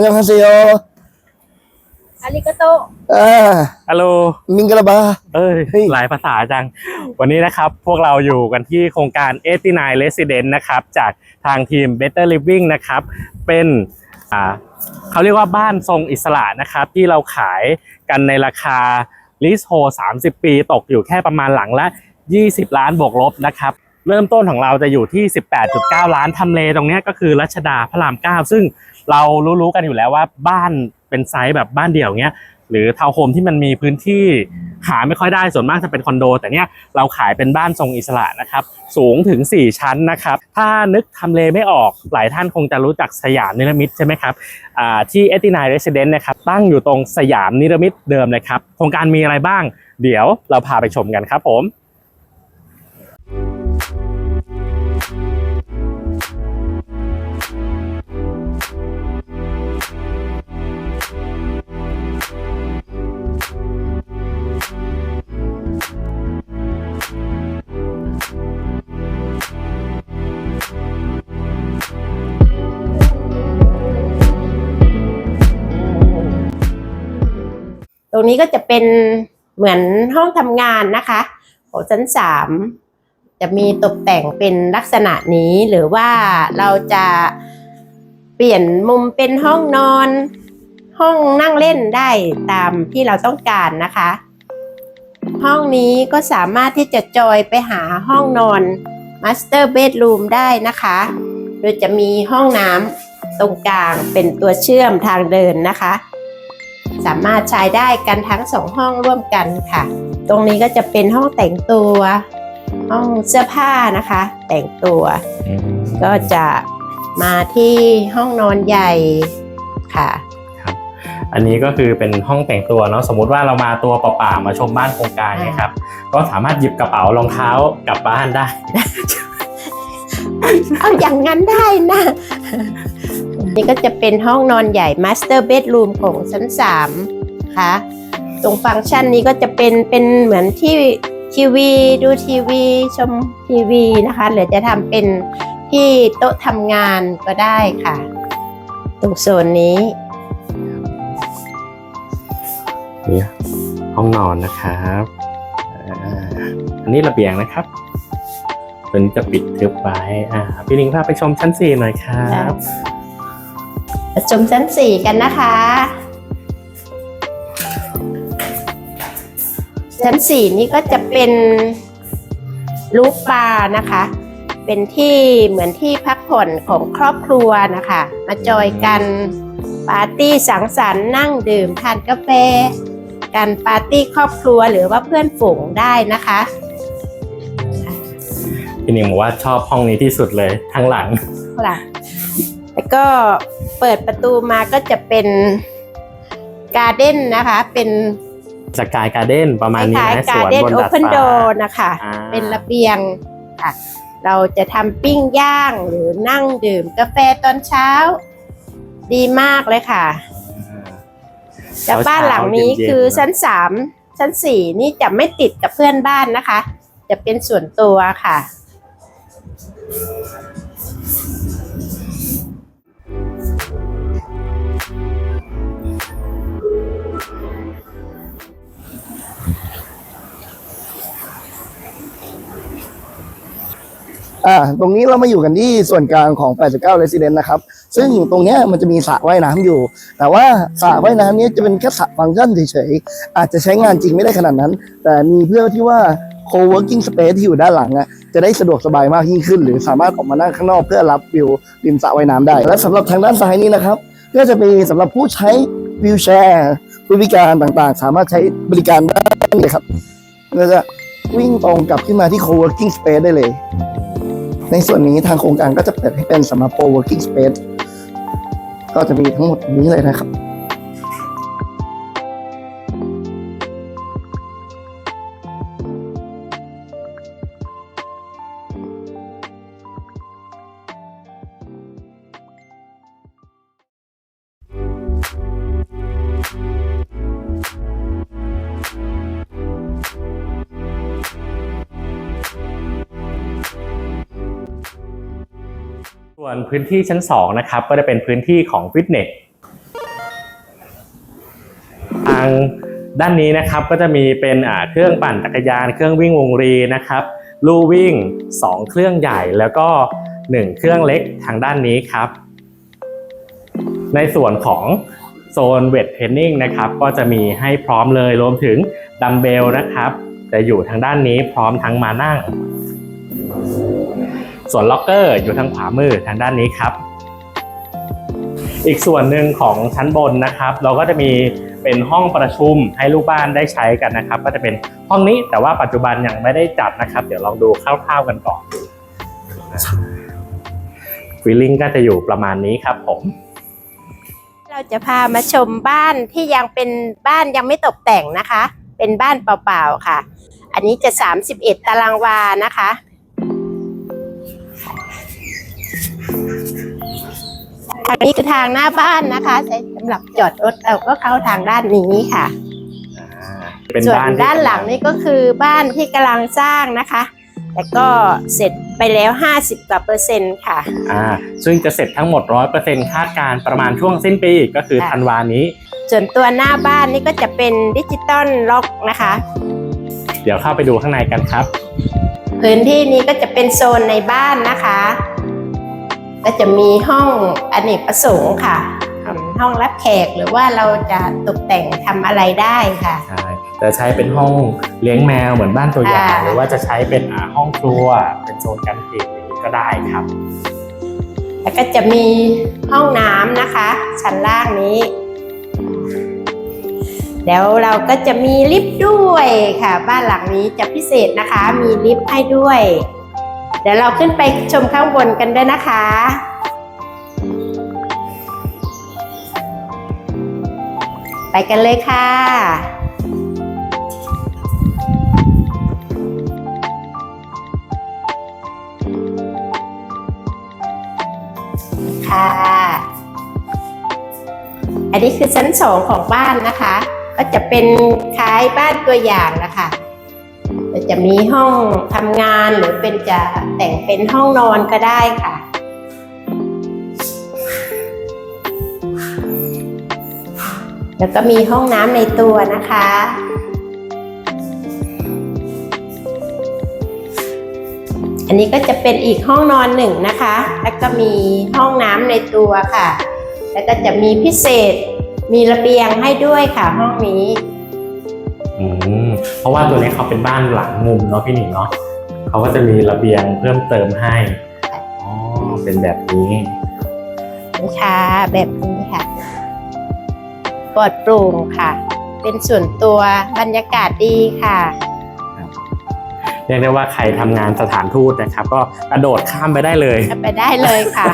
นยองฮาเซโยอาริกาโตอ่าฮัลโหล มิงกะลาบา เอ้ย เฮ้ย หลายภาษาจัง วันนี้นะครับ พวกเราอยู่กันที่โครงการ 89 Resident นะครับ จากทางทีม Better Living นะครับ เป็นอ่าเขาเรียกว่าบ้านทรงอิสระนะครับ ที่เราขายกันในราคา lease hold 30 ปีตกอยู่แค่ประมาณหลังละ 20 ล้านบวกลบนะครับ เริ่มต้นของเราจะอยู่ที่ 18.9 ล้านทำเลตรงนี้ก็คือรัชดาพระราม 9 ซึ่งเรารู้ๆกันอยู่แล้วว่าบ้านเป็นไซส์แบบบ้านเดี่ยวเนี้ยหรือทาวน์โฮมที่มันมีพื้นที่หาไม่ค่อยได้ส่วนมากจะเป็นคอนโด แต่เนี้ยเราขายเป็นบ้านทรงอิสระนะครับ สูงถึง 4 ชั้นนะครับ ถ้านึกทำเลไม่ออกหลายท่านคงจะรู้จักสยามนิรมิตใช่ไหมครับอ่าที่89 Resident นะครับตั้งอยู่ตรงสยามนิรมิตเดิมเลยครับ โครงการมีอะไรบ้าง เดี๋ยวเราพาไปชมกันครับผม รงนี้ก็จะเป็นเหมือนห้องทำงานนะคะของชั้นสามจะมีตกแต่งเป็นลักษณะนี้หรือว่าเราจะเปลี่ยนมุมเป็นห้องนอน ห้องนั่งเล่นได้ตามที่เราต้องการนะคะ ห้องนี้ก็สามารถที่จะจอยไปหาห้องนอน Master Bedroom ได้นะคะ โดยจะมีห้องน้ำตรงกลางเป็นตัวเชื่อมทางเดินนะคะ สามารถใช้ได้กันทั้งสองห้องร่วมกันค่ะ ตรงนี้ก็จะเป็นห้องแต่งตัว ห้องเสื้อผ้านะคะ แต่งตัว ก็จะมาที่ห้องนอนใหญ่ค่ะอันนี้ก็คือเป็นห้องแต่งตัวเนาะสมมุติว่าเรามาตัวเปล่าๆมาชมบ้านโครงการเนะครับ ก็สามารถหยิบกระเป๋ารองเท้ากลับบ้านได้ เอาอย่างนั้นได้นะ นี่ก็จะเป็นห้องนอนใหญ่ Master Bedroom ของชั้น3ค่ะตรงฟังก์ชันนี้ก็จะเป็นเป็นเหมือนที่ทีวีดูทีวีชมทีวีนะคะหรือจะทำเป็นที่โต๊ะทำงานก็ได้ค่ะ ตรงโซนนี้นี่ห้องนอนนะครับอ่าอันนี้ระเบียงนะครับตัวนี้จะปิดทึบไว้อ่าพี่ลิงพาไปชมชั้นสี่หน่อยครับ ประชมชั้น4กันนะคะ ชั้น4นี้ก็จะเป็นรูปบาร์นะคะ เป็นที่เหมือนที่พักผ่อนของครอบครัวนะคะ มาจอยกันปาร์ตี้สังสรรค์นั่งดื่มทานกาแฟ กันปาร์ตี้ครอบครัวหรือว่าเพื่อนฝูงได้นะคะพี่ลิงบอกว่าชอบห้องนี้ที่สุดเลยทั้งหลังค่ะแล้วก็ เปิดประตูมาก็จะเป็นการ์เด้นนะคะ เป็นสกายการ์เด้นประคมาณนี้ล้ายนะๆสการ์วนเด้นบนโอดาดเพนโดฟ้านะคะอ่าเป็นระเบียงค่ะ เราจะทำปิ้งย่างหรือนั่งดื่มกาแฟตอนเช้า ดีมากเลยค่ะแต่บ้านหลังนี้คือชั้นสามชั้นสี่นี่จะไม่ติดกับเพื่อนบ้านนะคะ จะเป็นส่วนตัวค่ะ อ่าตรงนี้เรามาอยู่กันที่ส่วนกลางของ 89 Resident นะครับ ซึ่งตรงเนี้ยมันจะมีสระว่ายน้ำอยู่ แต่ว่าสระว่ายน้ำเนี้ยจะเป็นแค่สระฟังก์ชันเฉยๆ อาจจะใช้งานจริงไม่ได้ขนาดนั้น แต่มีเพื่อที่ว่า co-working space ที่อยู่ด้านหลังอะจะได้สะดวกสบายมากยิ่งขึ้น หรือสามารถออกมานั่งข้างนอกเพื่อรับวิวริมสระว่ายน้ำได้ และสำหรับทางด้านซ้ายนี้นะครับ ก็จะมีสำหรับผู้ใช้วิวแชร์ผู้พิการต่างๆ สามารถใช้บริการได้เลยครับก็จะวิ่งตรงกลับขึ้นมาที่ co-working space ได้เลย ในส่วนนี้ทางโครงการก็จะเปิดให้เป็นสำหรับ co-working space ก็จะมีทั้งหมดนี้เลยนะครับ ส่วนพื้นที่ชั้น 2 นะครับ ก็จะเป็นพื้นที่ของฟิตเนสทางด้านนี้นะครับก็จะมีเป็นเครื่องปั่นจักรยาน เครื่องวิ่งวงรีนะครับลู่วิ่ง 2 เครื่องใหญ่แล้วก็ 1 เครื่องเล็กทางด้านนี้ครับ ในส่วนของโซนเวทเทรนนิ่งนะครับก็จะมีให้พร้อมเลยรวมถึงดัมเบลนะครับ จะอยู่ทางด้านนี้พร้อมทั้งมานั่ง ส่วนล็อกเกอร์อยู่ทางขวามือทางด้านนี้ครับ อีกส่วนหนึ่งของชั้นบนนะครับ เราก็จะมีเป็นห้องประชุมให้ลูกบ้านได้ใช้กันนะครับ ก็จะเป็นห้องนี้แต่ว่าปัจจุบันยังไม่ได้จัดนะครับ เดี๋ยวลองดูคร่าวๆกันก่อนฟีลลิ่งก็จะอยู่ประมาณนี้ครับผมเราจะพามาชมบ้านที่ยังเป็นบ้านยังไม่ตกแต่งนะคะ เป็นบ้านเปล่าๆค่ะ อันนี้จะ 31 ตารางวานะคะ ทางนี้คือทางหน้าบ้านนะคะใช้สำหรับจอดรถเราก็เข้าทางด้านนี้ค่ะ เป็นส่วนบ้านที่ด้านหลังนี่ก็คือบ้านที่กำลังสร้างนะคะ แต่ก็เสร็จไปแล้ว 50กว่าเปอร์เซ็นต์ค่ะ อ่าซึ่งจะเสร็จทั้งหมด 100%คาดการณ์ประมาณช่วงสิ้นปีก็คือค่ะ ธันวานี้ ส่วนตัวหน้าบ้านนี่ก็จะเป็นดิจิตอลล็อกนะคะ เดี๋ยวเข้าไปดูข้างในกันครับ พื้นที่นี้ก็จะเป็นโซนในบ้านนะคะ ก็จะมีห้องอเนกประสงค์ค่ะอืมห้องรับแขกหรือว่าเราจะตกแต่งทำอะไรได้ค่ะ ใช่จะใช้เป็นห้องเลี้ยงแมวเหมือนบ้านตัวอย่างอ่าหรือว่าจะใช้เป็นอ่าห้องครัวเป็นโซนการกินอย่างนี้ก็ได้ครับ แล้วก็จะมีห้องน้ำนะคะ ชั้นล่างนี้แล้วเราก็จะมีลิฟต์ด้วยค่ะ บ้านหลังนี้จะพิเศษนะคะ มีลิฟต์ให้ด้วย เดี๋ยวเราขึ้นไปชมข้างบนกันด้วยนะคะไปกันเลยค่ะ ค่ะ อันนี้คือชั้นสองของบ้านนะคะ ก็จะเป็นคล้ายบ้านตัวอย่างนะคะ จะมีห้องทำงานหรือเป็นจะแต่งเป็นห้องนอนก็ได้ค่ะ แล้วก็มีห้องน้ำในตัวนะคะ อันนี้ก็จะเป็นอีกห้องนอนหนึ่งนะคะ แล้วก็มีห้องน้ำในตัวค่ะ แล้วก็จะมีพิเศษมีระเบียงให้ด้วยค่ะห้องนี้ เพราะว่าตัวนี้เขาเป็นบ้านหลังมุมเนาะพี่หนิงเนาะเขาก็จะมีระเบียงเพิ่มเติมให้อ๋อเป็นแบบนี้ค่ะ แบบนี้ค่ะปลอดโปร่งค่ะ เป็นส่วนตัวบรรยากาศดีค่ะเรียกได้ว่าใครทำงานสถานทูตนะครับ ก็กระโดดข้ามไปได้เลยไปได้เลยค่ะ